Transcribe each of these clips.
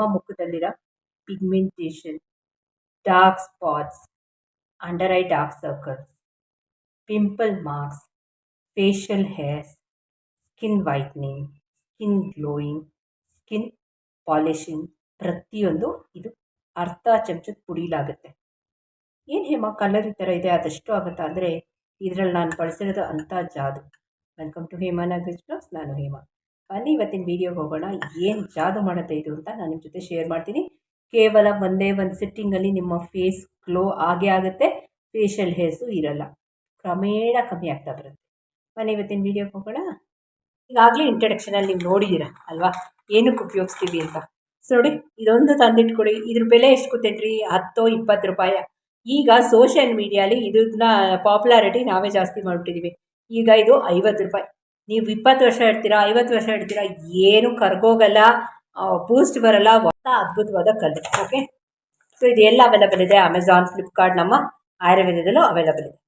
ನಿಮ್ಮ ಮುಖದಲ್ಲಿರೋ pigmentation, dark spots, under eye dark circles, pimple marks facial hairs, skin whitening, skin glowing, skin polishing ಪ್ರತಿಯೊಂದು ಇದು ಅರ್ಧ ಚಮಚದ ಪುಡಿಲಾಗುತ್ತೆ. ಏನು ಹೇಮ, colour ಈ ಥರ ಇದೆ, ಅದಷ್ಟು ಆಗುತ್ತಾ ಅಂದರೆ ಇದರಲ್ಲಿ ನಾನು ಬಳಸಿರೋದು ಅಂಥ ಜಾದು. ವೆಲ್ಕಮ್ ಟು ಹೇಮಾ ನಾಗೇಶ್ ನಾನು ಹೇಮ. ಬನ್ನಿ ಇವತ್ತಿನ ವೀಡಿಯೋಗೆ ಹೋಗೋಣ. ಏನು ಜಾದು ಮಾಡುತ್ತೆ ಇದು ಅಂತ ನಾನು ನಿಮ್ಮ ಜೊತೆ ಶೇರ್ ಮಾಡ್ತೀನಿ. ಕೇವಲ ಒಂದೇ ಒಂದು ಸಿಟ್ಟಿಂಗಲ್ಲಿ ನಿಮ್ಮ ಫೇಸ್ ಗ್ಲೋ ಆಗೇ ಆಗುತ್ತೆ. ಫೇಶಿಯಲ್ ಹೇರ್ಸು ಇರಲ್ಲ. ಕ್ರಮೇಣ ಕಮ್ಮಿ ಆಗ್ತಾ ಬರುತ್ತೆ. ಬನ್ನಿ ಇವತ್ತಿನ ವೀಡಿಯೋಗೆ ಹೋಗೋಣ. ಈಗಾಗಲೇ ಇಂಟ್ರಡಕ್ಷನಲ್ಲಿ ನೀವು ನೋಡಿದ್ದೀರ ಅಲ್ವಾ? ಏನಕ್ಕೆ ಉಪಯೋಗಿಸ್ತೀವಿ ಅಂತ. ಸೊ ನೋಡಿ, ಇದೊಂದು ತಂದಿಟ್ಕೊಡಿ. ಇದ್ರ ಬೆಲೆ ಎಷ್ಟು ಗೊತ್ತೇನ್ರಿ? ಹತ್ತೋ ಇಪ್ಪತ್ತು ರೂಪಾಯಿ. ಈಗ ಸೋಷಿಯಲ್ ಮೀಡಿಯಲ್ಲಿ ಇದನ್ನ ಪಾಪ್ಯುಲಾರಿಟಿ ನಾವೇ ಜಾಸ್ತಿ ಮಾಡಿಬಿಟ್ಟಿದ್ದೀವಿ ಈಗ ಇದು ಐವತ್ತು ರೂಪಾಯಿ. ನೀವು ಇಪ್ಪತ್ತು ವರ್ಷ ಇಡ್ತೀರಾ ಐವತ್ತು ವರ್ಷ ಇಡ್ತೀರಾ ಏನು ಕರ್ಗೋಗಲ್ಲ ಬೂಸ್ಟ್ ಬರಲ್ಲ ಹೊಸ ಅದ್ಭುತವಾದ ಕಲರ್ ಓಕೆ ಸೊ ಇದೆಲ್ಲ ಅವೈಲಬಲ್ ಇದೆ. ಅಮೆಝಾನ್ ಫ್ಲಿಪ್ಕಾರ್ಟ್ ನಮ್ಮ ಆಯುರ್ವೇದದಲ್ಲೂ ಅವೈಲಬಲ್ ಇದೆ.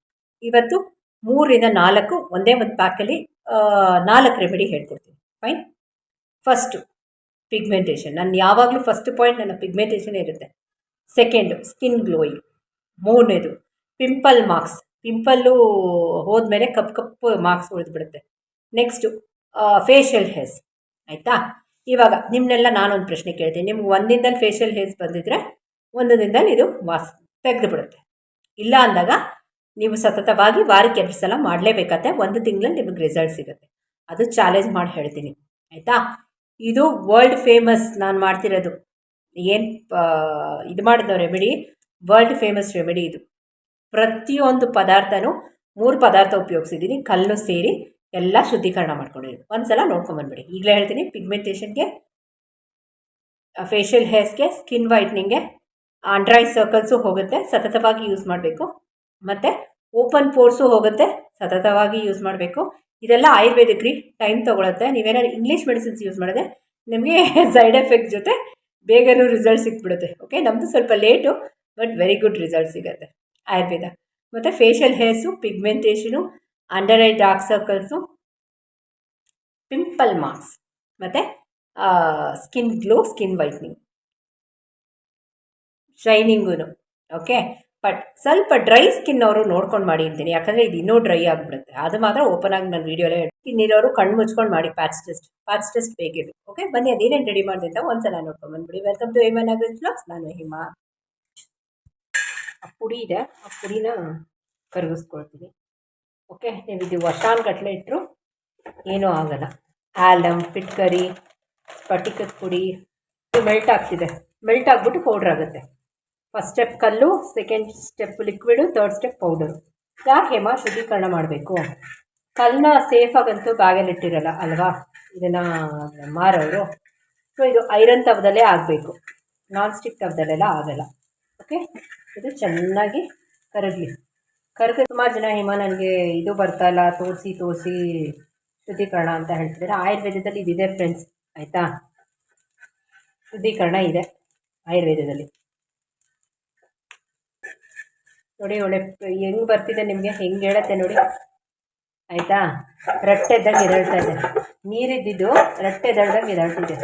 ಇವತ್ತು ಮೂರರಿಂದ ನಾಲ್ಕು, ಒಂದೇ ಒಂದು ಪ್ಯಾಕಲ್ಲಿ ನಾಲ್ಕು ರೆಮಿಡಿ ಹೇಳ್ಕೊಡ್ತೀನಿ. ಫೈನ್ ಫಸ್ಟು ಪಿಗ್ಮೆಂಟೇಷನ್ ನಾನು ಯಾವಾಗಲೂ ಫಸ್ಟ್ ಪಾಯಿಂಟ್ ನನ್ನ ಪಿಗ್ಮೆಂಟೇಷನ್ ಇರುತ್ತೆ. ಸೆಕೆಂಡು ಸ್ಕಿನ್ ಗ್ಲೋಯಿಂಗ್ ಮೂರನೇದು ಪಿಂಪಲ್ ಮಾರ್ಕ್ಸ್ ಪಿಂಪಲ್ಲು ಹೋದ್ಮೇಲೆ ಕಪ್ಪು ಕಪ್ಪು ಮಾರ್ಕ್ಸ್ ಉಳಿದ್ಬಿಡುತ್ತೆ. ನೆಕ್ಸ್ಟು ಫೇಶಿಯಲ್ ಹೇರ್ಸ್ ಆಯಿತಾ? ಇವಾಗ ನಿಮ್ಮನ್ನೆಲ್ಲ ನಾನೊಂದು ಪ್ರಶ್ನೆ ಕೇಳ್ತೀನಿ. ನಿಮ್ಗೆ ಒಂದಿನದಲ್ಲಿ ದಿನದಲ್ಲಿ ಫೇಶಿಯಲ್ ಹೇರ್ಸ್ ಬಂದಿದ್ರೆ ಒಂದು ದಿನದಲ್ಲಿ ಇದು ವಾಸ್ ತೆಗೆದು ಬಿಡುತ್ತೆ ಇಲ್ಲ ಅಂದಾಗ ನೀವು ಸತತವಾಗಿ ವಾರಕ್ಕೆ ಎರಡು ಸಲ ಮಾಡಲೇಬೇಕತ್ತೆ ಒಂದು ತಿಂಗಳಲ್ಲಿ ನಿಮಗೆ ರಿಸಲ್ಟ್ ಸಿಗುತ್ತೆ. ಅದು ಚಾಲೆಂಜ್ ಮಾಡಿ ಹೇಳ್ತೀನಿ. ಆಯಿತಾ? ಇದು ವರ್ಲ್ಡ್ ಫೇಮಸ್ ನಾನು ಮಾಡ್ತಿರೋದು. ಏನು ಇದು ಮಾಡಿದ್ನೋ ರೆಮಿಡಿ ವರ್ಲ್ಡ್ ಫೇಮಸ್ ರೆಮಿಡಿ ಇದು. ಪ್ರತಿಯೊಂದು ಪದಾರ್ಥನೂ ಮೂರು ಪದಾರ್ಥ ಉಪಯೋಗಿಸಿದ್ದೀನಿ. ಕಲ್ಲು ಸೇರಿ ಎಲ್ಲ ಶುದ್ಧೀಕರಣ ಮಾಡ್ಕೊಂಡಿರೋದು. ಒಂದು ಸಲ ನೋಡ್ಕೊಂಬಂದ್ಬಿಡಿ ಈಗಲೇ ಹೇಳ್ತೀನಿ ಪಿಗ್ಮೆಂಟೇಷನ್ಗೆ ಫೇಶಿಯಲ್ ಹೇರ್ಸ್ಗೆ ಸ್ಕಿನ್ ವೈಟ್ನಿಂಗ್ಗೆ ಆಂಡ್ರಾಯ್ಡ್ ಸರ್ಕಲ್ಸು ಹೋಗುತ್ತೆ, ಸತತವಾಗಿ ಯೂಸ್ ಮಾಡಬೇಕು. ಮತ್ತು ಓಪನ್ ಪೋರ್ಸು ಹೋಗುತ್ತೆ, ಸತತವಾಗಿ ಯೂಸ್ ಮಾಡಬೇಕು. ಇದೆಲ್ಲ ಆಯುರ್ವೇದಿಕ್ ರೀ ಟೈಮ್ ತೊಗೊಳುತ್ತೆ. ನೀವೇನಾದ್ರು ಇಂಗ್ಲೀಷ್ ಮೆಡಿಸಿನ್ಸ್ ಯೂಸ್ ಮಾಡಿದ್ರೆ ನಿಮಗೆ ಸೈಡ್ ಎಫೆಕ್ಟ್ ಜೊತೆ ಬೇಗನೂ ರಿಸಲ್ಟ್ ಸಿಕ್ಬಿಡುತ್ತೆ. ಓಕೆ ನಮ್ಮದು ಸ್ವಲ್ಪ late but very good result ಸಿಗುತ್ತೆ. ಆಯುರ್ವೇದ. ಮತ್ತು facial hairs pigmentation under eye dark circles pimple marks ಮತ್ತು ಸ್ಕಿನ್ ಗ್ಲೋ ಸ್ಕಿನ್ ವೈಟ್ನಿಂಗ್ ಶೈನಿಂಗೂ ಓಕೆ ಬಟ್ ಸ್ವಲ್ಪ ಡ್ರೈ ಸ್ಕಿನ್ ಅವರು ನೋಡ್ಕೊಂಡು ಮಾಡಿ ಅಂತೀನಿ. ಯಾಕಂದರೆ ಇದು ಇನ್ನೂ ಡ್ರೈ ಆಗಿಬಿಡುತ್ತೆ. ಅದು ಮಾತ್ರ ಓಪನ್ ಆಗಿ ನಾನು ವೀಡಿಯೋಲೇ ಇನ್ನಿರೋರು ಕಣ್ಣು ಮುಚ್ಕೊಂಡು ಮಾಡಿ patch test patch test okay ಬನ್ನಿ, ಅದೇನೇನು ರೆಡಿ ಮಾಡಿದೆ ಅಂತ ಒಂದ್ಸಲ ನೋಡ್ಕೊಂಡು ಬಂದ್ಬಿಡಿ. ವೆಲ್ಕಮ್ ಟು ಹಿಮ ನಾಗರಾಜ್ ಬ್ಲಾಗ್ಸ್ ನಾನು ಹಿಮಾ. ಆ ಪುಡಿ ಇದೆ. ಆ ಪುಡಿನ ಕರಗಿಸ್ಕೊಳ್ತೀನಿ. ಓಕೆ ನೀವು ಇದು ವರ್ಷಾನ್ಗಟ್ಲೆ ಇಟ್ಟರು ಏನೂ ಆಗಲ್ಲ. ಆಲಮ್ ಪಿಟ್ಕರಿ, ಪಟಿಕದ ಪುಡಿ, ಇದು ಮೆಲ್ಟ್ ಆಗ್ತಿದೆ. ಮೆಲ್ಟ್ ಆಗಿಬಿಟ್ಟು ಪೌಡ್ರ್ ಆಗುತ್ತೆ. ಫಸ್ಟ್ ಸ್ಟೆಪ್ ಕಲ್ಲು second step liquid third step powder ಯಾಕೆ ಹೇಮ? ಶುದ್ಧೀಕರಣ ಮಾಡಬೇಕು. ಕಲ್ಲನ್ನ ಸೇಫಾಗಂತೂ ಬ್ಯಾಗಲ್ಲಿ ಇಟ್ಟಿರಲ್ಲ, ಅಲ್ವಾ? ಇದನ್ನು ಮಾರೋರು ಸೊ ಇದು ಐರನ್ ತವದಲ್ಲೇ ಆಗಬೇಕು. ನಾನ್ ಸ್ಟಿಕ್ ತವದಲ್ಲೆಲ್ಲ ಆಗಲ್ಲ. ಓಕೆ ಇದು ಚೆನ್ನಾಗಿ ಕರಗಲಿ. ಕರಗ ಸುಮಾರು ಜನ ಹಿಮ ನನಗೆ ಇದು ಬರ್ತಾ ಇಲ್ಲ ತೋರಿಸಿ ತೋರಿಸಿ ಶುದ್ಧೀಕರಣ ಅಂತ ಹೇಳ್ತಿದ್ದಾರೆ. ಆಯುರ್ವೇದದಲ್ಲಿ ಇದಿದೆ ಫ್ರೆಂಡ್ಸ್ ಆಯಿತಾ? ಶುದ್ಧೀಕರಣ ಇದೆ ಆಯುರ್ವೇದದಲ್ಲಿ. ನೋಡಿ ಒಳ್ಳೆ ಹೆಂಗೆ ಬರ್ತಿದೆ ನಿಮಗೆ? ಹೆಂಗೆ ಹೇಳತ್ತೆ ನೋಡಿ. ಆಯಿತಾ? ರಟ್ಟೆದ್ದಂಗೆ ಎದಳ್ತಾ ಇದೆ. ನೀರಿದ್ದಿದ್ದು ರಟ್ಟೆದಳ್ದಂಗೆ ಎದಳ್ತಿದೆ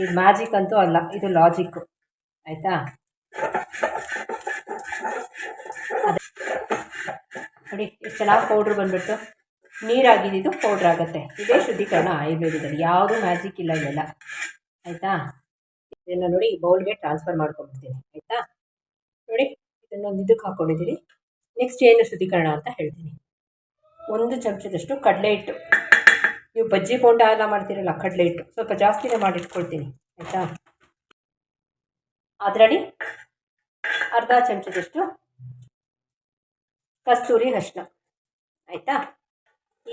ಇದು ಮ್ಯಾಜಿಕ್ ಅಂತೂ ಅಲ್ಲ, ಇದು ಲಾಜಿಕ್ಕು ಆಯಿತಾ? ನೋಡಿ ಎಷ್ಟು ಚೆನ್ನಾಗಿ ಪೌಡ್ರ್ ಬಂದುಬಿಟ್ಟು ನೀರಾಗಿದ್ದು ಪೌಡ್ರ್ ಆಗುತ್ತೆ. ಇದೇ ಶುದ್ಧೀಕರಣ ಆಯುರ್ವೇದದಲ್ಲಿ. ಯಾವುದೂ ಮ್ಯಾಜಿಕ್ ಇಲ್ಲ ಇಲ್ಲ ಆಯಿತಾ? ಇದನ್ನು ನೋಡಿ ಈ ಬೌಲ್ಗೆ ಟ್ರಾನ್ಸ್ಫರ್ ಮಾಡ್ಕೊಂಡ್ಬಿಡ್ತೀನಿ. ಆಯಿತಾ? ನೋಡಿ, ಇದನ್ನೊಂದು ಇದಕ್ಕೆ ಹಾಕ್ಕೊಂಡಿದ್ದೀನಿ ನೆಕ್ಸ್ಟ್ ಏನು ಶುದ್ಧೀಕರಣ ಅಂತ ಹೇಳ್ತೀನಿ. ಒಂದು ಚಮಚದಷ್ಟು ಕಡಲೆ ಹಿಟ್ಟು. ನೀವು ಬಜ್ಜಿ ಬೋಂಡ ಎಲ್ಲ ಮಾಡ್ತೀರಲ್ಲ, ಕಡಲೆ ಹಿಟ್ಟು. ಸ್ವಲ್ಪ ಜಾಸ್ತಿನೇ ಮಾಡಿಟ್ಕೊಳ್ತೀನಿ. ಆಯಿತಾ? ಅದರಲ್ಲಿ ಅರ್ಧ ಚಮಚದಷ್ಟು ಕಸ್ತೂರಿ ಅರಿಶಿನ ಆಯಿತಾ?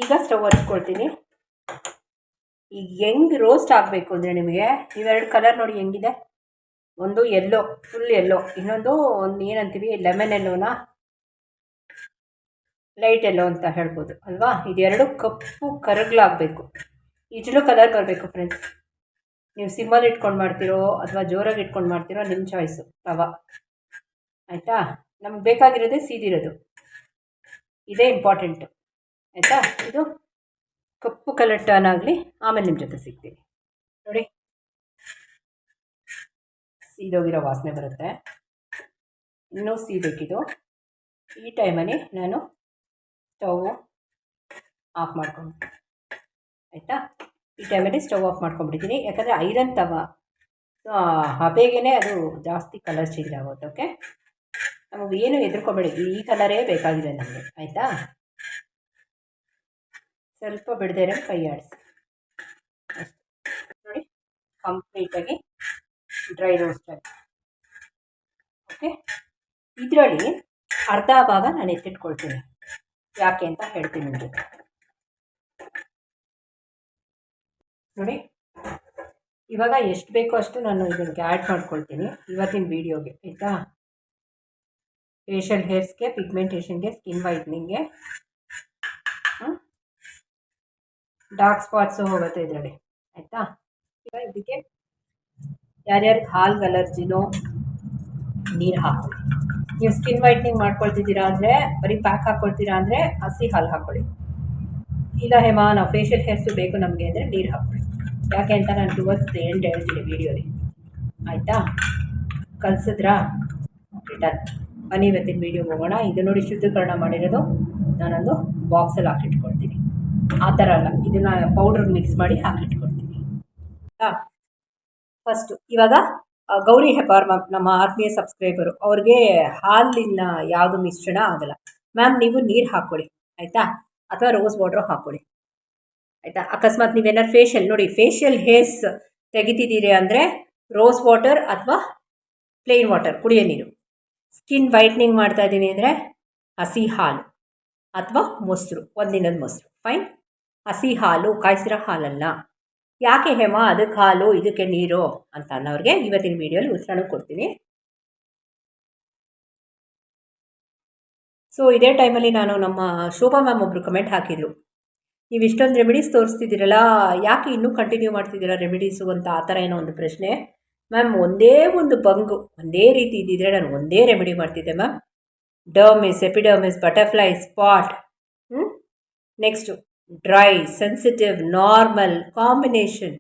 ಈಗ ಸ್ಟವ್ ಹಚ್ಕೊಳ್ತೀನಿ ಈಗ ಹೆಂಗೆ ರೋಸ್ಟ್ ಆಗಬೇಕು ಅಂದರೆ ನಿಮಗೆ? ಇವೆರಡು ಕಲರ್ ನೋಡಿ ಹೆಂಗಿದೆ? ಒಂದು ಎಲ್ಲೋ ಫುಲ್ ಎಲ್ಲೋ ಇನ್ನೊಂದು ಒಂದು ಏನಂತೀವಿ? ಲೆಮನ್ ಎಲ್ಲೋನ ಲೈಟ್ ಎಲ್ಲೋ ಅಂತ ಹೇಳ್ಬೋದು, ಅಲ್ವಾ? ಇದೆರಡು ಕಪ್ಪು ಕರಗ್ಲಾಗಬೇಕು. ಇಜಲು ಕಲರ್ ಬರಬೇಕು ಫ್ರೆಂಡ್ಸ್ ನೀವು ಸಿಮ್ಮಲ್ಲಿ ಇಟ್ಕೊಂಡು ಮಾಡ್ತೀರೋ ಅಥವಾ ಜೋರಾಗಿ ಇಟ್ಕೊಂಡು ಮಾಡ್ತೀರೋ ನಿಮ್ಮ ಚಾಯ್ಸು ತವ. ಆಯಿತಾ? ನಮ್ಗೆ ಬೇಕಾಗಿರೋದೇ ಸೀದಿರೋದು. ಇದೇ ಇಂಪಾರ್ಟೆಂಟು ಆಯಿತಾ? ಇದು ಕಪ್ಪು ಕಲರ್ ಟರ್ನ್ ಆಗಲಿ ಆಮೇಲೆ ನಿಮ್ಮ ಜೊತೆ ಸಿಗ್ತೀನಿ. ನೋಡಿ. ಸೀದೋಗಿರೋ ವಾಸನೆ ಬರುತ್ತೆ. ಇನ್ನೂ ಸೀಬೇಕಿದು. ಈ ಟೈಮಲ್ಲಿ ನಾನು ಸ್ಟವ್ ಆಫ್ ಮಾಡ್ಕೊಂಡು ಆಯಿತಾ? ಈ ಟೈಮಲ್ಲಿ ಸ್ಟವ್ ಆಫ್ ಮಾಡ್ಕೊಂಡ್ಬಿಟ್ಟಿದ್ದೀನಿ ಯಾಕಂದರೆ ಐರನ್ ತವ ಹಬೆಗೇ ಅದು ಜಾಸ್ತಿ ಕಲರ್ ಚೇಂಜ್ ಆಗುತ್ತೆ ಓಕೆ ಏನು ಎದುರ್ಕೊಬೇಡಿ ಈ ಕಲರೇ ಬೇಕಾಗಿದೆ ನಮಗೆ, ಆಯಿತಾ? ಸ್ವಲ್ಪ ಬಿಡದೇ ಕೈ ಆಡಿಸಿ. ನೋಡಿ ಕಂಪ್ಲೀಟಾಗಿ ಡ್ರೈ ರೋಸ್ಟ್ ಆಗಿ. ಓಕೆ ಇದರಲ್ಲಿ ಅರ್ಧ ಭಾಗ ನಾನು ಎತ್ತಿಟ್ಕೊಳ್ತೀನಿ. ಯಾಕೆ ಅಂತ ಹೇಳ್ತೀನಿ ನಿಮಗೆ. ನೋಡಿ. ಇವಾಗ ಎಷ್ಟು ಬೇಕೋ ಅಷ್ಟು ನಾನು ಇದಕ್ಕೆ ಆ್ಯಡ್ ಮಾಡ್ಕೊಳ್ತೀನಿ, ಇವತ್ತಿನ ವೀಡಿಯೋಗೆ ಆಯಿತಾ? ಫೇಶಿಯಲ್ ಹೇರ್ಸ್ಗೆ ಪಿಗ್ಮೆಂಟೇಷನ್ಗೆ ಸ್ಕಿನ್ ವೈಟ್ನಿಂಗ್ಗೆ ಡಾರ್ಕ್ ಸ್ಪಾಟ್ಸು ಹೋಗುತ್ತೆ ಇದರಲ್ಲಿ. ಆಯಿತಾ? ಈಗ ಇದಕ್ಕೆ ಯಾರ್ಯಾರಿಗೆ ಹಾಲ್ಗೆ ಅಲರ್ಜಿನೋ ನೀರು ಹಾಕೊಳ್ಳಿ ನೀವು ಸ್ಕಿನ್ ವೈಟ್ನಿಂಗ್ ಮಾಡ್ಕೊಳ್ತಿದ್ದೀರಾ ಅಂದರೆ, ಬರೀ ಪ್ಯಾಕ್ ಹಾಕ್ಕೊಳ್ತೀರಾ ಅಂದರೆ ಹಸಿ ಹಾಲು ಹಾಕ್ಕೊಳ್ಳಿ ಇಲ್ಲ ಹೇಮಾ, ನಾವು ಫೇಶಿಯಲ್ ಹೇರ್ಸು ಬೇಕು ನಮಗೆ ಅಂದರೆ ನೀರು ಹಾಕ್ಕೊಳ್ಳಿ ಯಾಕೆ ಅಂತ ನಾನು ಟುವರ್ಸ್ ಎಂಡ್ ಹೇಳ್ತೀನಿ ವೀಡಿಯೋಲಿ ಆಯಿತಾ? ಕಲಿಸಿದ್ರಾ? ಓಕೆ ಡನ್ ಬನ್ನಿ ಇವತ್ತಿನ ವೀಡಿಯೋ ಹೋಗೋಣ. ಇದು ನೋಡಿ ಶುದ್ಧೀಕರಣ ಮಾಡಿರೋದು. ನಾನೊಂದು ಬಾಕ್ಸಲ್ಲಿ ಹಾಕಿಟ್ಕೊಳ್ತೀನಿ. ಆ ಥರ ಅಲ್ಲ. ಇದನ್ನು ಪೌಡ್ರ್ ಮಿಕ್ಸ್ ಮಾಡಿ ಹಾಕಿಟ್ಕೊಳ್ತೀನಿ. ಫಸ್ಟು ಇವಾಗ ಗೌರಿ ಹೆಬ್ಬಾರ್ ನಮ್ಮ ಆತ್ಮೀಯ ಸಬ್ಸ್ಕ್ರೈಬರು ಅವ್ರಿಗೆ ಹಾಲಿನ ಯಾವುದು ಮಿಶ್ರಣ ಆಗಲ್ಲ. ಮ್ಯಾಮ್ ನೀವು ನೀರು ಹಾಕ್ಕೊಳ್ಳಿ ಆಯಿತಾ? ಅಥವಾ ರೋಸ್ ವಾಟ್ರು ಹಾಕ್ಕೊಳ್ಳಿ ಆಯಿತಾ? ಅಕಸ್ಮಾತ್ ನೀವೇನಾರು ಫೇಶಿಯಲ್ ನೋಡಿ ಫೇಶಿಯಲ್ ಹೇರ್ಸ್ ತೆಗಿತಿದ್ದೀರಿ ಅಂದರೆ ರೋಸ್ ವಾಟರ್ ಅಥವಾ ಪ್ಲೇನ್ ವಾಟರ್ ಕುಡಿಯೋ ನೀರು. ಸ್ಕಿನ್ ವೈಟ್ನಿಂಗ್ ಮಾಡ್ತಾ ಇದ್ದೀನಿ ಅಂದರೆ ಹಸಿ ಹಾಲು ಅಥವಾ ಮೊಸರು, ಒಂದಿನದ ಮೊಸರು. ಫೈನ್ ಹಸಿ ಹಾಲು, ಕಾಯಿಸಿರೋ ಹಾಲಲ್ಲ. ಯಾಕೆ ಹೇಮ? ಅದಕ್ಕೆ ಹಾಲು, ಇದಕ್ಕೆ ನೀರು ಅಂತ ಅನ್ನೋರಿಗೆ ಇವತ್ತಿನ ವೀಡಿಯೋಲಿ ಉತ್ತರನೂ ಕೊಡ್ತೀನಿ. ಸೊ ಇದೇ ಟೈಮಲ್ಲಿ ನಾನು ನಮ್ಮ ಶೋಭಾ ಮ್ಯಾಮ್ ಒಬ್ಬರು ಕಮೆಂಟ್ ಹಾಕಿದ್ರು. ನೀವು ಇಷ್ಟೊಂದು ರೆಮಿಡೀಸ್ ತೋರಿಸ್ತಿದ್ದೀರಲ್ಲ, ಯಾಕೆ ಇನ್ನೂ ಕಂಟಿನ್ಯೂ ಮಾಡ್ತಿದ್ದೀರಾ ರೆಮಿಡೀಸು ಅಂತ ಆ ಥರ ಏನೋ ಒಂದು ಪ್ರಶ್ನೆ. ಮ್ಯಾಮ್ ಒಂದೇ ಒಂದು ಬಂಗು ಒಂದೇ ರೀತಿ ಇದ್ದಿದ್ರೆ ನಾನು ಒಂದೇ ರೆಮಿಡಿ ಮಾಡ್ತಿದ್ದೆ ma'am dermis epidermis butterfly spot hmm next dry sensitive normal combination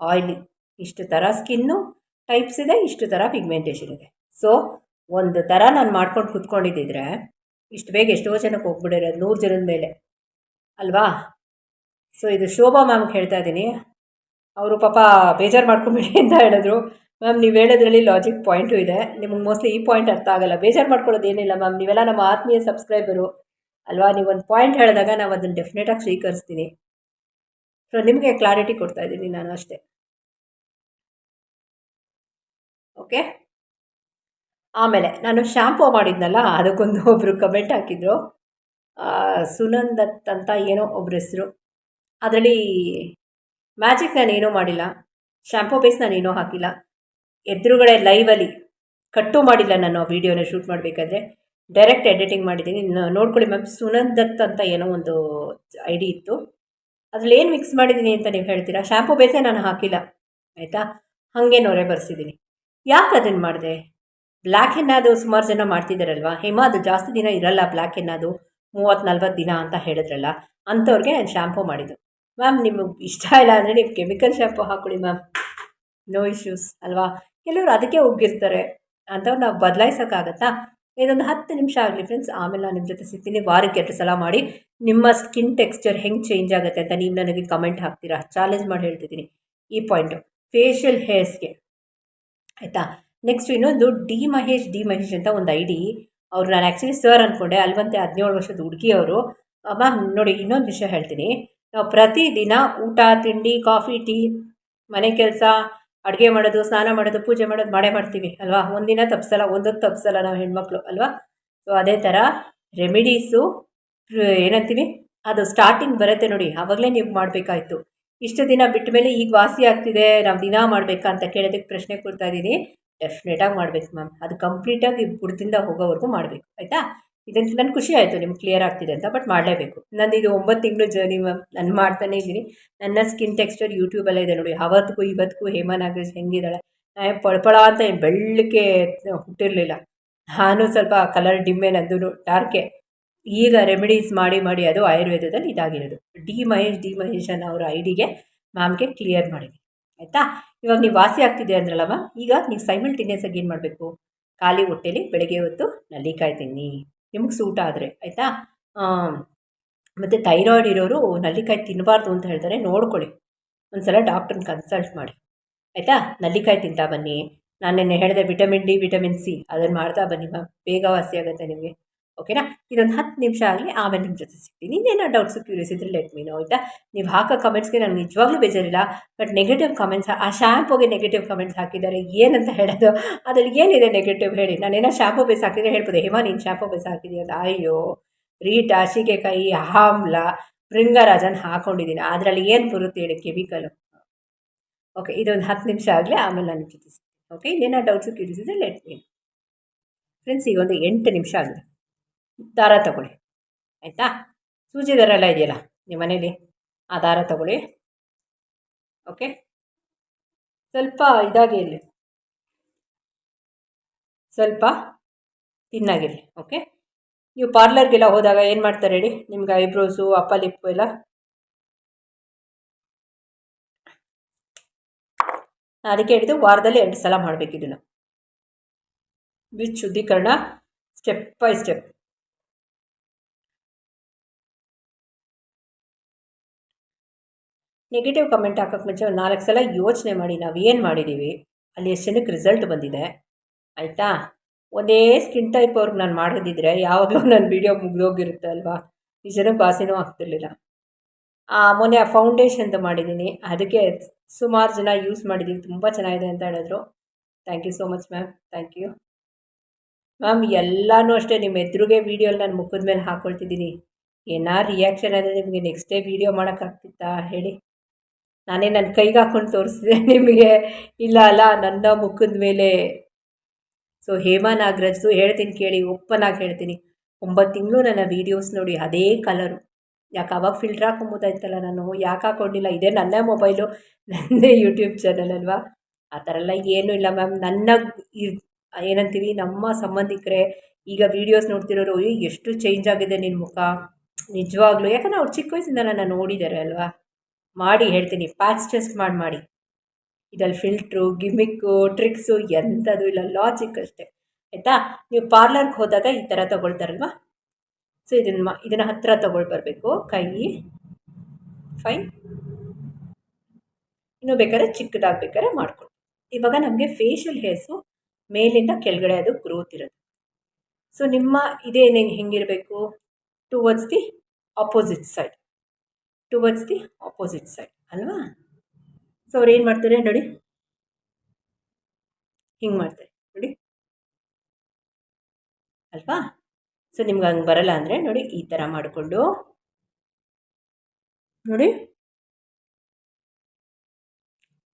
oily ಇಷ್ಟು ಥರ ಸ್ಕಿನ್ನು ಟೈಪ್ಸ್ ಇದೆ, ಇಷ್ಟು ಥರ ಪಿಗ್ಮೆಂಟೇಷನ್ ಇದೆ. ಸೊ ಒಂದು ಥರ ನಾನು ಮಾಡ್ಕೊಂಡು ಕೂತ್ಕೊಂಡಿದ್ದಿದ್ರೆ, ಇಷ್ಟು ಬೇಗ ಎಷ್ಟೋ ಜನಕ್ಕೆ ಹೋಗ್ಬಿಡಿರೋದು ನೂರು ಜನದ ಮೇಲೆ. ಅಲ್ವಾ? ಸೊ ಇದು ಶೋಭಾ ಮ್ಯಾಮ್ಗೆ ಹೇಳ್ತಾ ಇದ್ದೀನಿ. ಅವರು ಪಾಪ ಬೇಜಾರು ಮಾಡ್ಕೊಂಬಿಡಿ ಅಂತ ಹೇಳಿದ್ರು. ಮ್ಯಾಮ್, ನೀವು ಹೇಳೋದ್ರಲ್ಲಿ ಲಾಜಿಕ್ ಪಾಯಿಂಟು ಇದೆ. ನಿಮಗೆ ಮೋಸ್ಟ್ಲಿ ಈ ಪಾಯಿಂಟ್ ಅರ್ಥ ಆಗಲ್ಲ. ಬೇಜಾರು ಮಾಡ್ಕೊಳ್ಳೋದು ಏನಿಲ್ಲ ಮ್ಯಾಮ್. ನೀವೆಲ್ಲ ನಮ್ಮ ಆತ್ಮೀಯ ಸಬ್ಸ್ಕ್ರೈಬರು ಅಲ್ವಾ? ನೀವು ಒಂದು ಪಾಯಿಂಟ್ ಹೇಳಿದಾಗ ನಾವು ಅದನ್ನು ಡೆಫಿನೆಟಾಗಿ ಸ್ವೀಕರಿಸ್ತೀನಿ. ಸೊ ನಿಮಗೆ ಕ್ಲಾರಿಟಿ ಕೊಡ್ತಾ ಇದ್ದೀನಿ ನಾನು ಅಷ್ಟೇ. ಓಕೆ ಆಮೇಲೆ, ನಾನು ಶ್ಯಾಂಪು ಮಾಡಿದ್ನಲ್ಲ, ಅದಕ್ಕೊಂದು ಒಬ್ಬರು ಕಮೆಂಟ್ ಹಾಕಿದ್ರು. ಸುನಂದತ್ ಅಂತ ಏನೋ ಒಬ್ಬರ ಹೆಸರು. ಅದರಲ್ಲಿ ಮ್ಯಾಜಿಕ್ ನಾನೇನೂ ಮಾಡಿಲ್ಲ. ಶ್ಯಾಂಪೂ ಬೇಸ್ ನಾನೇನೂ ಹಾಕಿಲ್ಲ. ಎದುರುಗಡೆ ಲೈವಲ್ಲಿ ಕಟ್ಟು ಮಾಡಿಲ್ಲ ನಾನು ಆ ವಿಡಿಯೋನ ಶೂಟ್ ಮಾಡಬೇಕಾದ್ರೆ. ಡೈರೆಕ್ಟ್ ಎಡಿಟಿಂಗ್ ಮಾಡಿದ್ದೀನಿ. ನೋಡ್ಕೊಳ್ಳಿ ಮ್ಯಾಮ್ ಸುನಂದತ್ ಅಂತ ಏನೋ ಒಂದು ಐ ಡಿ ಇತ್ತು. ಅದ್ರಲ್ಲಿ ಏನು ಮಿಕ್ಸ್ ಮಾಡಿದ್ದೀನಿ ಅಂತ ನೀವು ಹೇಳ್ತೀರಾ? ಶ್ಯಾಂಪು ಬೇಸೇ ನಾನು ಹಾಕಿಲ್ಲ. ಆಯಿತಾ? ಹಾಗೆ ನೊರೆ ಬರ್ಸಿದ್ದೀನಿ. ಯಾಕೆ ಅದನ್ನು ಮಾಡಿದೆ? ಬ್ಲ್ಯಾಕ್ ಹೆಣ್ಣಾದು ಸುಮಾರು ಜನ ಮಾಡ್ತಿದ್ದಾರಲ್ವಾ ಹೇಮ, ಅದು ಜಾಸ್ತಿ ದಿನ ಇರಲ್ಲ. ಬ್ಲ್ಯಾಕ್ ಹೆಣ್ಣಾದು ಮೂವತ್ತು ನಲ್ವತ್ತು ದಿನ ಅಂತ ಹೇಳಿದ್ರಲ್ಲ. ಅಂಥವ್ರಿಗೆ ನಾನು ಶ್ಯಾಂಪು ಮಾಡಿದ್ದು. ಮ್ಯಾಮ್ ನಿಮಗೆ ಇಷ್ಟ ಇಲ್ಲ ಅಂದರೆ ನೀವು ಕೆಮಿಕಲ್ ಶ್ಯಾಂಪು ಹಾಕೊಳ್ಳಿ ಮ್ಯಾಮ್ ನೋ ಇಶ್ಯೂಸ್ ಅಲ್ವಾ? ಕೆಲವರು ಅದಕ್ಕೆ ಉಗ್ಗಿರ್ತಾರೆ. ಅಂಥವ್ರು ನಾವು ಬದಲಾಯಿಸೋಕ್ಕಾಗತ್ತಾ ಇದೊಂದು ಹತ್ತು ನಿಮಿಷ ಆಗಲಿ ಫ್ರೆಂಡ್ಸ್ ಆಮೇಲೆ ನಾನು ನಿಮ್ಮ ಜೊತೆ ಸಿಗ್ತೀನಿ. ವಾರಕ್ಕೆ ಎರಡು ಸಲ ಮಾಡಿ. ನಿಮ್ಮ ಸ್ಕಿನ್ ಟೆಕ್ಸ್ಚರ್ ಹೆಂಗೆ ಚೇಂಜ್ ಆಗುತ್ತೆ ಅಂತ ನೀವು ನನಗೆ ಕಮೆಂಟ್ ಹಾಕ್ತೀರಾ? ಚಾಲೆಂಜ್ ಮಾಡಿ ಹೇಳ್ತಿದ್ದೀನಿ. ಈ ಪಾಯಿಂಟು ಫೇಶಿಯಲ್ ಹೇರ್ಸ್ಗೆ ಆಯಿತಾ? ನೆಕ್ಸ್ಟ್ ಇನ್ನೊಂದು ಡಿ ಮಹೇಶ್ ಡಿ ಮಹೇಶ್ ಅಂತ ಒಂದು ಐ ಡಿ ಅವ್ರು ನಾನು ಆ್ಯಕ್ಚುಲಿ ಸರ್ ಅಂದ್ಕೊಂಡೆ ಅಲ್ವಂತೆ ಹದಿನೇಳು ವರ್ಷದ ಹುಡುಗಿ ಅವರು. ಮ್ಯಾಮ್ ನೋಡಿ ಇನ್ನೊಂದು ವಿಷಯ ಹೇಳ್ತೀನಿ. ನಾವು ಪ್ರತಿದಿನ ಊಟ, ತಿಂಡಿ, ಕಾಫಿ, ಟೀ, ಮನೆ ಕೆಲಸ, ಅಡುಗೆ ಮಾಡೋದು, ಸ್ನಾನ ಮಾಡೋದು, ಪೂಜೆ ಮಾಡೋದು ಮಾಡೇ ಮಾಡ್ತೀವಿ, ಅಲ್ವಾ? ಒಂದಿನ ತಪ್ಪಿಸಲ್ಲ ಒಂದೊತ್ತು ತಪ್ಪಿಸಲ್ಲ ನಾವು ಹೆಣ್ಮಕ್ಳು, ಅಲ್ವಾ? ಸೊ ಅದೇ ಥರ ರೆಮಿಡೀಸು ಏನಂತೀವಿ? ಅದು ಸ್ಟಾರ್ಟಿಂಗ್ ಬರುತ್ತೆ ನೋಡಿ ಆವಾಗಲೇ ನೀವು ಮಾಡಬೇಕಾಯ್ತು. ಇಷ್ಟು ದಿನ ಬಿಟ್ಟ ಮೇಲೆ ಈಗ ವಾಸಿ ಆಗ್ತಿದೆ, ನಾವು ದಿನ ಮಾಡಬೇಕಾ ಅಂತ ಕೇಳೋದಕ್ಕೆ ಪ್ರಶ್ನೆ ಕೊಡ್ತಾ ಇದ್ದೀನಿ. ಡೆಫಿನೆಟಾಗಿ ಮಾಡಬೇಕು ಮ್ಯಾಮ್ ಅದು ಕಂಪ್ಲೀಟಾಗಿ ಬುಡದಿಂದ ಹೋಗೋವರೆಗೂ ಮಾಡಬೇಕು, ಆಯಿತಾ? ಇದನ್ನು ನನ್ನ ಖುಷಿ ಆಯಿತು ನಿಮ್ಗೆ ಕ್ಲಿಯರ್ ಆಗ್ತಿದೆ ಅಂತ ಬಟ್ ಮಾಡಲೇಬೇಕು. ನಾನು ಇದು ಒಂಬತ್ತು ತಿಂಗಳು ಜರ್ನಿ ಮ್ಯಾಮ್ ನಾನು ಮಾಡ್ತಾನೇ ಇದ್ದೀನಿ. ನನ್ನ ಸ್ಕಿನ್ ಟೆಕ್ಸ್ಚರ್ ಯೂಟ್ಯೂಬಲ್ಲೇ ಇದೆ ನೋಡಿ. ಅವತ್ತಿಗೂ ಇವತ್ತಿಗೂ ಹೇಮಾ ನಾಗರಾಜ್ ಹೆಂಗಿದ್ದಾಳೆ? ಪಳಪಳ ಅಂತ ಬೆಳ್ಳಕ್ಕೆ ಹುಟ್ಟಿರಲಿಲ್ಲ. ನಾನು ಸ್ವಲ್ಪ ಕಲರ್ ಡಿಮ್ಮೆ ನಂದು ಡಾರ್ಕೆ ಈಗ ರೆಮಿಡೀಸ್ ಮಾಡಿ ಮಾಡಿ ಅದು ಆಯುರ್ವೇದದಲ್ಲಿ ಇದಾಗಿರೋದು. ಡಿ ಮಹೇಶ್ ಡಿ ಮಹೇಶ್ ಅನ್ನೋ ಅವರ ಐ ಡಿಗೆ ಮ್ಯಾಮ್ಗೆ ಕ್ಲಿಯರ್ ಮಾಡಿದೆ. ಆಯಿತಾ? ಇವಾಗ ನೀವು ವಾಸಿ ಆಗ್ತಿದೆ ಅಂದ್ರಲ್ಲಮ್ಮ ಈಗ ನೀವು ಸೈಮಲ್ಟೇನಿಯಸ್ ಆಗಿ ಏನು ಮಾಡಬೇಕು? ಖಾಲಿ ಹೊಟ್ಟೆಲಿ ಬೆಳಗ್ಗೆ ಹೊತ್ತು ನಲ್ಲಿಕಾಯಿ ತಿನ್ನಿ. ನಿಮಗೆ ಸೂಟ್ ಆದರೆ, ಆಯಿತಾ? ಮತ್ತು ಥೈರಾಯ್ಡ್ ಇರೋರು ನಲ್ಲಿಕಾಯಿ ತಿನ್ನಬಾರ್ದು ಅಂತ ಹೇಳ್ತಾರೆ, ನೋಡ್ಕೊಳ್ಳಿ. ಒಂದು ಸಲ ಡಾಕ್ಟ್ರನ್ನ ಕನ್ಸಲ್ಟ್ ಮಾಡಿ. ಆಯಿತಾ? ನಲ್ಲಿಕಾಯಿ ತಿಂತಾ ಬನ್ನಿ. ನಾನು ನಿನ್ನೆ ಹೇಳಿದೆ ವಿಟಮಿನ್ ಡಿ ವಿಟಮಿನ್ ಸಿ ಅದನ್ನು ಮಾಡ್ತಾ ಬನ್ನಿ ಮ್ಯಾಮ್. ಬೇಗ ವಾಸಿ ಆಗುತ್ತೆ ನಿಮಗೆ. ಓಕೆನಾ? ಇದೊಂದು ಹತ್ತು ನಿಮಿಷ ಆಗಲಿ ಆಮೇಲೆ ನಿಮ್ಮ ಜೊತೆ ಸಿಗ್ತೀನಿ. ಇನ್ನೇನೋ ಡೌಟ್ಸು ಕ್ಯೂರಿಯಸ್ ಇದ್ದರೆ ಲೆಟ್ ಮೀನೋ ಆಯಿತಾ? ನೀವು ಹಾಕೋ ಕಮೆಂಟ್ಸ್ಗೆ ನನಗೆ ನಿಜವಾಗ್ಲೂ ಬೇಜಾರಿಲ್ಲ. ಬಟ್ ನೆಗೆಟಿವ್ ಕಮೆಂಟ್ಸ್ ಆ ಶ್ಯಾಂಪುಗೆ ನೆಗೆಟಿವ್ ಕಮೆಂಟ್ಸ್ ಹಾಕಿದ್ದಾರೆ. ಏನಂತ ಹೇಳೋದು? ಅದ್ರಲ್ಲಿ ಏನಿದೆ ನೆಗೆಟಿವ್ ಹೇಳಿ? ನಾನೇನೋ ಶ್ಯಾಂಪು ಬೇಸ್ ಹಾಕಿದ್ರೆ ಹೇಳ್ಬೋದು, ಹೇಮಾ, ನೀನು ಶ್ಯಾಂಪು ಬೇಸ್ ಅಂತ. ಅಯ್ಯೋ, ರೀಟಾ, ಸೀಗೆಕಾಯಿ, ಆಮ್ಲ ಭೃಂಗರಾಜನ್ ಹಾಕೊಂಡಿದ್ದೀನಿ. ಅದರಲ್ಲಿ ಏನು ಬರುತ್ತೆ ಹೇಳಿ ಕೆಮಿಕಲು ಓಕೆ, ಇದೊಂದು ಹತ್ತು ನಿಮಿಷ ಆಗಲಿ ಆಮೇಲೆ ನಾನು ಜೊತೆ ಓಕೆ, ಇನ್ನೇನೋ doubts curious let me friends ಈಗ ಒಂದು ಎಂಟು ನಿಮಿಷ ಆಗಿದೆ ದಾರ ತಗೊಳ್ಳಿ. ಆಯಿತಾ? ಸೂಜಿ ದಾರ ಎಲ್ಲ ಇದೆಯಲ್ಲ ನಿಮ್ಮ ಮನೇಲಿ? ಆ ದಾರ ತಗೊಳ್ಳಿ. ಓಕೆ? ಸ್ವಲ್ಪ ಇದಾಗಿ ಸ್ವಲ್ಪ ತಿನ್ನಾಗಿರಲಿ ಓಕೆ? ನೀವು ಪಾರ್ಲರ್ಗೆಲ್ಲ ಹೋದಾಗ ಏನು ಮಾಡ್ತಾರೆ ಹೇಳಿ? ನಿಮ್ಗೆ ಐಬ್ರೋಸು, ಅಪ್ಪ ಲಿಪ್ಪು ಎಲ್ಲ? ಅದಕ್ಕೆ ಹೇಳಿದ್ದು ವಾರದಲ್ಲಿ ಎರಡು ಸಲ ಮಾಡಬೇಕಿದ್ದು ನಾವು ವಿತ್ ಶುದ್ಧೀಕರಣ step by step negative comment ಹಾಕೋಕ್ಕೆ ಮುಂಚೆ ಒಂದು ನಾಲ್ಕು ಸಲ ಯೋಚನೆ ಮಾಡಿ, ನಾವು ಏನು ಮಾಡಿದ್ದೀವಿ ಅಲ್ಲಿ ಎಷ್ಟು ಜನಕ್ಕೆ ರಿಸಲ್ಟ್ ಬಂದಿದೆ, ಆಯಿತಾ? ಒಂದೇ ಸ್ಕಿನ್ ಟೈಪ್ ಅವ್ರಿಗೆ ನಾನು ಮಾಡೋದಿದ್ರೆ ಯಾವಾಗಲೂ ನನ್ನ ವೀಡಿಯೋ ಮುಗಿದೋಗಿರುತ್ತೆ ಅಲ್ವಾ? ಈ ಜನಕ್ಕೆ ವಾಸಿನೂ ಆಗ್ತಿರ್ಲಿಲ್ಲ. ಮೊನ್ನೆ ಆ ಫೌಂಡೇಶನ್ದು ಮಾಡಿದ್ದೀನಿ ಅದಕ್ಕೆ ಸುಮಾರು ಜನ ಯೂಸ್ ಮಾಡಿದ್ದೀವಿ ತುಂಬ ಚೆನ್ನಾಗಿದೆ ಅಂತ ಹೇಳಿದ್ರು. Thank you so much ma'am thank you ma'am ಎಲ್ಲನೂ ಅಷ್ಟೇ ನಿಮ್ಮ ಎದುರುಗೆ ವೀಡಿಯೋಲಿ ನಾನು ಮುಖದ ಮೇಲೆ ಹಾಕ್ಕೊಳ್ತಿದ್ದೀನಿ ಏನಾರು ರಿಯಾಕ್ಷನ್ ಆದರೆ ನಿಮಗೆ ನೆಕ್ಸ್ಟ್ ಡೇ ವೀಡಿಯೋ ಮಾಡೋಕ್ಕಾಗ್ತಿತ್ತಾ ಹೇಳಿ. ನಾನೇ ನನ್ನ ಕೈಗೆ ಹಾಕೊಂಡು ತೋರಿಸಿದೆ. ನಿಮಗೆ ಇಲ್ಲ ಅಲ್ಲ, ನನ್ನ ಮುಖದ ಮೇಲೆ. ಸೊ ಹೇಮಾ ನಾಗರಾಜ್ದು ಹೇಳ್ತೀನಿ ಕೇಳಿ ಒಪ್ಪನಾಗಿ ಹೇಳ್ತೀನಿ. ಒಂಬತ್ತು ತಿಂಗಳು ನನ್ನ ವೀಡಿಯೋಸ್ ನೋಡಿ ಅದೇ ಕಲರು ಯಾಕೆ ಅವಾಗ ಫಿಲ್ಟರ್ ಹಾಕೊಂಬೋದಾಯ್ತಲ್ಲ ನಾನು? ಯಾಕೆ ಹಾಕ್ಕೊಂಡಿಲ್ಲ ಇದೇ ನನ್ನ ಮೊಬೈಲು ನನ್ನದೇ ಯೂಟ್ಯೂಬ್ ಚಾನಲ್ ಅಲ್ವಾ? ಆ ಥರ ಎಲ್ಲ ಏನೂ ಇಲ್ಲ ಮ್ಯಾಮ್. ನನ್ನ ಏನಂತೀವಿ, ನಮ್ಮ ಸಂಬಂಧಿಕರೇ, ಈಗ ವೀಡಿಯೋಸ್ ನೋಡ್ತಿರೋರು ಎಷ್ಟು ಚೇಂಜ್ ಆಗಿದೆ ನಿನ್ನ ಮುಖ? ನಿಜವಾಗ್ಲೂ. ಯಾಕಂದರೆ ಅವ್ರು ಚಿಕ್ಕ ವಯಸ್ಸಿಂದ ನನ್ನ ನೋಡಿದ್ದಾರೆ ಅಲ್ವಾ? ಮಾಡಿ ಹೇಳ್ತೀನಿ ಪ್ಯಾಚ್ ಟೆಸ್ಟ್ ಮಾಡಿ ಮಾಡಿ. ಇದರಲ್ಲಿ ಫಿಲ್ಟ್ರು ಗಿಮಿಕ್ಕು ಟ್ರಿಕ್ಸು ಎಂಥದ್ದು ಇಲ್ಲ ಲಾಜಿಕ್ ಅಷ್ಟೇ. ಆಯಿತಾ? ನೀವು ಪಾರ್ಲರ್ಗೆ ಹೋದಾಗ ಈ ಥರ ತೊಗೊಳ್ತಾರಲ್ವಾ? ಸೊ ಇದನ್ನು ಇದನ್ನು ಹತ್ತಿರ ಬರಬೇಕು ಕೈ. ಫೈನ್ ಇನ್ನು ಬೇಕಾದ್ರೆ ಚಿಕ್ಕದಾಗಿ ಬೇಕಾದ್ರೆ ಮಾಡ್ಕೊಳ್ಳಿ ಇವಾಗ ನಮಗೆ ಫೇಶಿಯಲ್ ಹೇರ್ಸು ಮೇಲಿಂದ ಕೆಳಗಡೆ ಅದು ಗ್ರೋತ್ ಇರೋದು. ಸೊ ನಿಮ್ಮ ಇದೇನೇನು ಹೆಂಗಿರಬೇಕು? Towards the opposite side towards the opposite side ಅಲ್ವಾ? ಸೊ ಅವ್ರು ಏನು ಮಾಡ್ತಾರೆ ನೋಡಿ? ಹಿಂಗೆ ಮಾಡ್ತಾರೆ, ನೋಡಿ. ಅಲ್ವಾ? ಸೊ ನಿಮ್ಗೆ ಹಂಗೆ ಬರಲ್ಲ ಅಂದರೆ ನೋಡಿ ಈ ಥರ ಮಾಡಿಕೊಂಡು, ನೋಡಿ.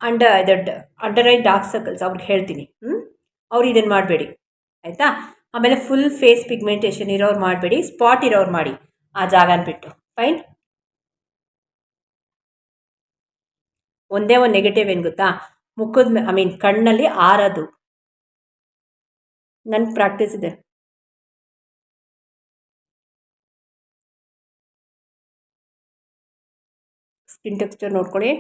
ಅಂಡ ದೊಡ್ಡ ಅಂಡರ್ ಐ ಡಾರ್ಕ್ ಸರ್ಕಲ್ಸ್ ಅವ್ರಿಗೆ ಹೇಳ್ತೀನಿ. ಹ್ಞೂ ಅವ್ರು ಇದನ್ನು ಮಾಡಬೇಡಿ, ಆಯಿತಾ? ಆಮೇಲೆ ಫುಲ್ ಫೇಸ್ ಪಿಗ್ಮೆಂಟೇಷನ್ ಇರೋರು ಮಾಡಬೇಡಿ ಸ್ಪಾಟ್ ಇರೋರು ಮಾಡಿ ಆ ಜಾಗನ ಬಿಟ್ಟು. ಫೈನ್ ಒಂದೇ ಒಂದು ನೆಗೆಟಿವ್ ಏನು ಗೊತ್ತಾ? ಮುಖದ ಐ ಮೀನ್ ಕಣ್ಣಲ್ಲಿ ಆರೋದು. ನನ್ನ ಪ್ರಾಕ್ಟೀಸ್ ಇದೆ. ಸ್ಕಿನ್ ಟೆಕ್ಸ್ಚರ್ ನೋಡ್ಕೊಳ್ಳಿ.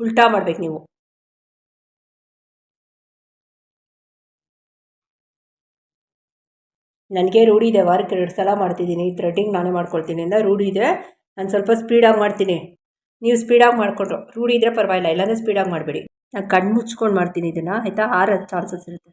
ಉಲ್ಟಾ ಮಾಡ್ಬೇಕು ನೀವು. ನನಗೆ ರೂಢಿ ಇದೆ, ವಾರಕ್ಕೆ ಎರಡು ಸಲ ಮಾಡ್ತಿದ್ದೀನಿ ಥ್ರೆಡ್ಡಿಂಗ್ ನಾನೇ ಮಾಡ್ಕೊಳ್ತೀನಿ ಅಂತ ರೂಢಿ ಇದೆ. ನಾನು ಸ್ವಲ್ಪ ಸ್ಪೀಡಾಗಿ ಮಾಡ್ತೀನಿ. ನೀವು ಸ್ಪೀಡಾಗಿ ಮಾಡಿಕೊಂಡ್ರು. ರೂಢಿ ಇದ್ದರೆ ಪರವಾಗಿಲ್ಲ, ಇಲ್ಲಾಂದರೆ ಸ್ಪೀಡಾಗಿ ಮಾಡಬೇಡಿ. ನಾನು ಕಣ್ಣು ಮುಚ್ಕೊಂಡು ಮಾಡ್ತೀನಿ ಇದನ್ನು, ಆಯಿತಾ? ಆರೋ ಚಾನ್ಸಸ್ ಇರುತ್ತೆ.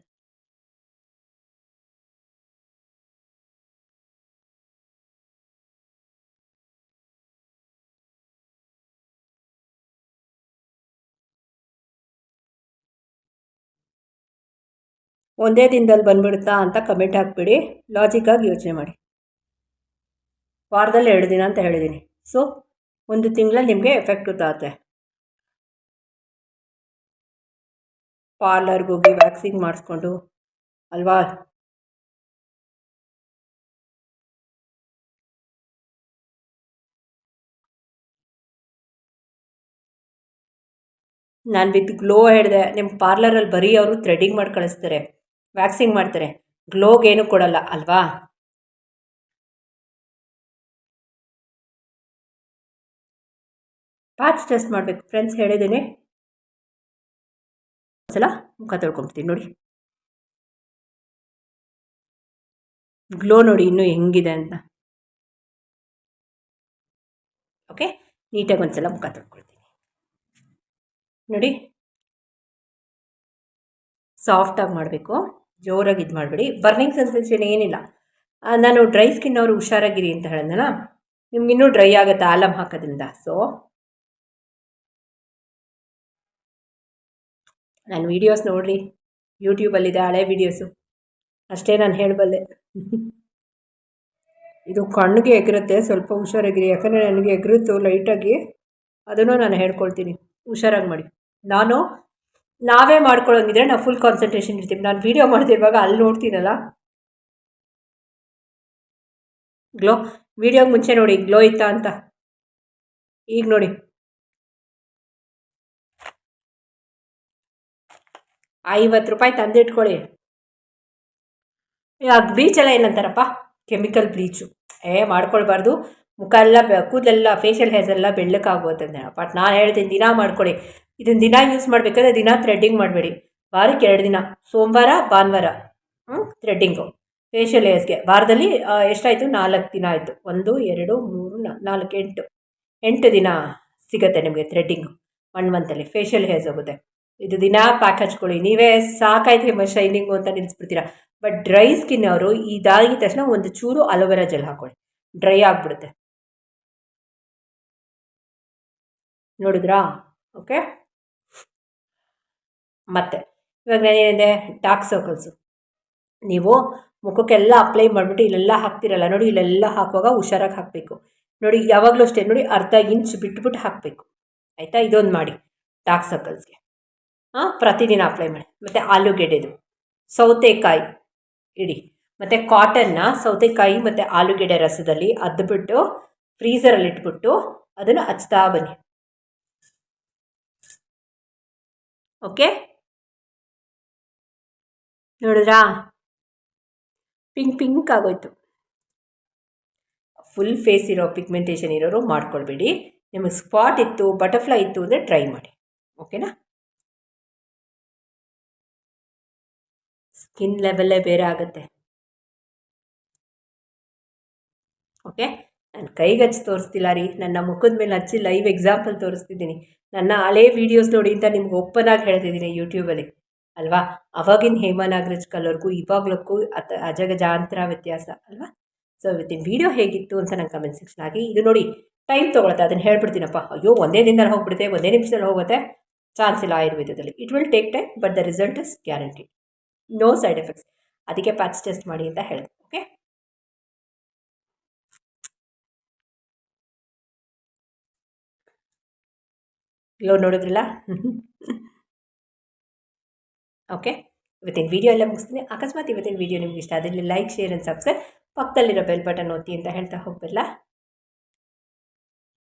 ಒಂದೇ ದಿನದಲ್ಲಿ ಬಂದ್ಬಿಡುತ್ತಾ ಅಂತ ಕಮೆಂಟ್ ಹಾಕ್ಬಿಡಿ. ಲಾಜಿಕ್ಕಾಗಿ ಯೋಚನೆ ಮಾಡಿ. ವಾರದಲ್ಲಿ ಎರಡು ದಿನ ಅಂತ ಹೇಳಿದ್ದೀನಿ ಸೊ ಒಂದು ತಿಂಗಳಲ್ಲಿ ನಿಮಗೆ ಎಫೆಕ್ಟ್ ಗೊತ್ತಾಗುತ್ತೆ. ಪಾರ್ಲರ್ಗೆ ಹೋಗಿ ವ್ಯಾಕ್ಸಿಂಗ್ ಮಾಡಿಸ್ಕೊಂಡು, ಅಲ್ವಾ? ನಾನು ವಿತ್ ಗ್ಲೋ ಹೇಳಿದೆ ನಿಮ್ಮ ಪಾರ್ಲರಲ್ಲಿ ಬರೀ ಅವರು ಥ್ರೆಡಿಂಗ್ ಮಾಡಿ ಕಳಿಸ್ತಾರೆ ವ್ಯಾಕ್ಸಿಂಗ್ ಮಾಡ್ತಾರೆ. ಗ್ಲೋಗೇನು ಕೊಡಲ್ಲ, ಅಲ್ವಾ? ಪ್ಯಾಚ್ ಟೆಸ್ಟ್ ಮಾಡಬೇಕು. ಫ್ರೆಂಡ್ಸ್ ಹೇಳಿದ್ದೀನಿ. ಸಲ ಮುಖ ತೊಳ್ಕೊಂಬಿಡ್ತೀನಿ, ನೋಡಿ. ಗ್ಲೋ ನೋಡಿ ಇನ್ನೂ ಹೆಂಗಿದೆ ಅಂತ. ಓಕೆ ನೀಟಾಗಿ ಒಂದ್ಸಲ ಮುಖ ತೊಳ್ಕೊಳ್ತೀನಿ. ನೋಡಿ. ಸಾಫ್ಟಾಗಿ ಮಾಡಬೇಕು. ಜೋರಾಗಿ ಇದು ಮಾಡಬೇಡಿ. ಬರ್ನಿಂಗ್ ಸೆನ್ಸೇಷನ್ ಏನಿಲ್ಲ. ನಾನು ಡ್ರೈ ಸ್ಕಿನ್ ಅವರು ಹುಷಾರಾಗಿರಿ ಅಂತ ಹೇಳಿದ್ನಲ್ಲ? ನಿಮ್ಗೆ ಇನ್ನೂ ಡ್ರೈ ಆಗುತ್ತೆ ಆಲಮ್ ಹಾಕೋದ್ರಿಂದ. ಸೊ ನಾನು ವೀಡಿಯೋಸ್ ನೋಡಿರಿ. ಯೂಟ್ಯೂಬಲ್ಲಿದೆ ಹಳೆ ವೀಡಿಯೋಸು ಅಷ್ಟೇ ನಾನು ಹೇಳಬಲ್ಲೆ. ಇದು ಕಣ್ಣಿಗೆ ಎಗರುತ್ತೆ, ಸ್ವಲ್ಪ ಹುಷಾರಾಗಿರಿ. ಯಾಕಂದರೆ ನನಗೆ ಎಗರುತ್ತು ಲೈಟಾಗಿ ಅದನ್ನು ನಾನು ಹೇಳ್ಕೊಳ್ತೀನಿ. ಹುಷಾರಾಗಿ ಮಾಡಿ. ನಾನು ನಾವೇ ಮಾಡ್ಕೊಳ್ಳೋಂಗಿದ್ರೆ ನಾವು ಫುಲ್ ಕಾನ್ಸಂಟ್ರೇಷನ್ ಇರ್ತೀವಿ. ನಾನು ವೀಡಿಯೋ ಮಾಡ್ತಿರುವಾಗ ಅಲ್ಲಿ ನೋಡ್ತೀನಲ್ಲ? ಗ್ಲೋ ವೀಡಿಯೋಗೆ ಮುಂಚೆ ನೋಡಿ ಗ್ಲೋ ಇತ್ತಾ ಅಂತ. ಈಗ ನೋಡಿ. ಐವತ್ತು ರೂಪಾಯಿ ತಂದಿಟ್ಕೊಳ್ಳಿ. ಬ್ಲೀಚ್ ಎಲ್ಲ ಏನಂತಾರಪ್ಪ? ಕೆಮಿಕಲ್ ಬ್ಲೀಚು ಏ, ಮಾಡ್ಕೊಳ್ಬಾರ್ದು. ಮುಖ ಎಲ್ಲ ಕೂದಲೆಲ್ಲ ಫೇಶಿಯಲ್ ಹೇರ್ಸ್ ಎಲ್ಲ ಬೆಳ್ಳಕ್ಕಾಗೋದಂತೆ ಬಟ್ ನಾನು ಹೇಳ್ತೀನಿ, ದಿನ ಮಾಡ್ಕೊಳ್ಳಿ. ಇದನ್ನು ದಿನ ಯೂಸ್ ಮಾಡಬೇಕಾದ್ರೆ ದಿನ ಥ್ರೆಡ್ಡಿಂಗ್ ಮಾಡಬೇಡಿ. ವಾರಕ್ಕೆ ಎರಡು ದಿನ, ಸೋಮವಾರ, ಭಾನುವಾರ ಹ್ಞೂ ಥ್ರೆಡ್ಡಿಂಗು ಫೇಶಿಯಲ್ ಹೇರ್ಸ್ಗೆ ವಾರದಲ್ಲಿ ಎಷ್ಟಾಯಿತು? ನಾಲ್ಕು ದಿನ ಆಯಿತು. ಒಂದು, ಎರಡು, ಮೂರು ನಾಲ್ಕು, ಎಂಟು. ಎಂಟು ದಿನ ಸಿಗುತ್ತೆ ನಿಮಗೆ ಥ್ರೆಡ್ಡಿಂಗು ಒನ್ ಮಂತಲ್ಲಿ ಫೇಶಿಯಲ್ ಹೇರ್ಸ್ ಹೋಗುತ್ತೆ. ಇದು ದಿನ ಪ್ಯಾಕ್ ಹಚ್ಕೊಳ್ಳಿ. ನೀವೇ ಸಾಕಾಯ್ತು ಶೈನಿಂಗು ಅಂತ ನಿಲ್ಲಿಸ್ಬಿಡ್ತೀರಾ ಬಟ್ ಡ್ರೈ ಸ್ಕಿನ್ ಅವರು ಇದಾಗಿದ ತಕ್ಷಣ ಒಂದು ಚೂರು ಅಲೋವೆರಾ ಜೆಲ್ ಹಾಕೊಳ್ಳಿ. ಡ್ರೈ ಆಗಿಬಿಡುತ್ತೆ. ನೋಡಿದ್ರಾ? ಓಕೆ ಮತ್ತೆ. ಇವಾಗ ನಾನೇನಿದೆ ಡಾರ್ಕ್ ಸರ್ಕಲ್ಸು ನೀವು ಮುಖಕ್ಕೆಲ್ಲ ಅಪ್ಲೈ ಮಾಡಿಬಿಟ್ಟು ಇಲ್ಲೆಲ್ಲ ಹಾಕ್ತಿರಲ್ಲ. ನೋಡಿ, ಇಲ್ಲೆಲ್ಲ ಹಾಕುವಾಗ ಹುಷಾರಾಗಿ ಹಾಕಬೇಕು. ನೋಡಿ, ಯಾವಾಗಲೂ ಅಷ್ಟೇ. ನೋಡಿ, ಅರ್ಧ ಇಂಚ್ ಬಿಟ್ಬಿಟ್ಟು ಹಾಕಬೇಕು. ಆಯಿತಾ? ಇದೊಂದು ಮಾಡಿ. ಡಾರ್ಕ್ ಸರ್ಕಲ್ಸ್ಗೆ ಹಾಂ? ಪ್ರತಿದಿನ ಅಪ್ಲೈ ಮಾಡಿ. ಮತ್ತು ಆಲೂಗೆಡ್ಡೆದು. ಸೌತೆಕಾಯಿ. ಇಡಿ. ಮತ್ತು ಕಾಟನ್ನ ಸೌತೆಕಾಯಿ ಮತ್ತು ಆಲೂಗೆಡ್ಡೆ ರಸದಲ್ಲಿ ಅದ್ಬಿಟ್ಟು ಫ್ರೀಸರಲ್ಲಿ ಇಟ್ಬಿಟ್ಟು ಅದನ್ನು ಹಚ್ತಾ ಬನ್ನಿ. ಓಕೆ ನೋಡಿದ್ರಾ? ಪಿಂಕ್ ಪಿಂಕ್ ಆಗೋಯ್ತು. ಫುಲ್ ಫೇಸ್ ಇರೋ ಪಿಗ್ಮೆಂಟೇಷನ್ ಇರೋರು ಮಾಡ್ಕೊಳ್ಬೇಡಿ. ನಿಮಗೆ ಸ್ಪಾಟ್ ಇತ್ತು ಬಟರ್ಫ್ಲೈ ಇತ್ತು ಅಂದರೆ ಟ್ರೈ ಮಾಡಿ. ಓಕೆನಾ ಸ್ಕಿನ್ ಲೆವೆಲ್ಲೇ ಬೇರೆ ಆಗುತ್ತೆ. ಓಕೆ ನಾನು ಕೈಗೆ ಹಚ್ಚಿ ತೋರಿಸ್ತಿಲ್ಲ ರೀ. ನನ್ನ ಮುಖದ ಮೇಲೆ ಹಚ್ಚಿ ಲೈವ್ ಎಕ್ಸಾಂಪಲ್ ತೋರಿಸ್ತಿದ್ದೀನಿ. ನನ್ನ ಹಳೆ ವೀಡಿಯೋಸ್ ನೋಡಿ ಅಂತ ನಿಮ್ಗೆ ಓಪನ್ ಆಗಿ ಹೇಳ್ತಿದ್ದೀನಿ ಯೂಟ್ಯೂಬಲ್ಲಿ ಅಲ್ವಾ? ಅವಾಗಿನ ಹೇಮಾ ನಾಗರಾಜ್ ಕಲರ್ಗೂ ಇವಾಗ್ಲಕ್ಕೂ ಅತ ಅಜಗಜಾಂತರ ವ್ಯತ್ಯಾಸ ಅಲ್ವಾ? ಸೊ ಇವತ್ತಿನ ವೀಡಿಯೋ ಹೇಗಿತ್ತು ಅಂತ ನಂಗೆ ಕಮೆಂಟ್ ಸೆಕ್ಷನ್ ಆಗಿ ಇದು ನೋಡಿ. ಟೈಮ್ ತೊಗೊಳುತ್ತೆ ಅದನ್ನು ಹೇಳ್ಬಿಡ್ತೀನಪ್ಪ. ಅಯ್ಯೋ, ಒಂದೇ ದಿನದಲ್ಲಿ ಹೋಗ್ಬಿಡುತ್ತೆ, ಒಂದೇ ನಿಮಿಷದಲ್ಲಿ ಹೋಗುತ್ತೆ. ಚಾನ್ಸ್ ಇಲ್ಲ ಆಯುರ್ವೇದದಲ್ಲಿ. It will take time but the result is guarantee no side effects ಅದಕ್ಕೆ ಪ್ಯಾಚ್ ಟೆಸ್ಟ್ ಮಾಡಿ ಅಂತ ಹೇಳಿದೆ ಓಕೆ ಗ್ಲೋ ನೋಡಿದ್ರಲ್ಲ? ಓಕೆ ಇವತ್ತಿನ ವೀಡಿಯೋ ಎಲ್ಲ ಮುಗಿಸ್ತೀನಿ. ಅಕಸ್ಮಾತ್ ಇವತ್ತಿನ ವೀಡಿಯೋ ನಿಮ್ಗೆ ಇಷ್ಟ ಆದಲ್ಲಿ ಲೈಕ್ ಶೇರ್ ಆ್ಯಂಡ್ ಸಬ್ಸ್ಕ್ರೈಬ್ ಪಕ್ಕದಲ್ಲಿರೋ ಬೆಲ್ ಬಟನ್ ಒತ್ತಿ ಅಂತ ಹೇಳ್ತಾ ಹೋಗ್ಬಲ್ಲ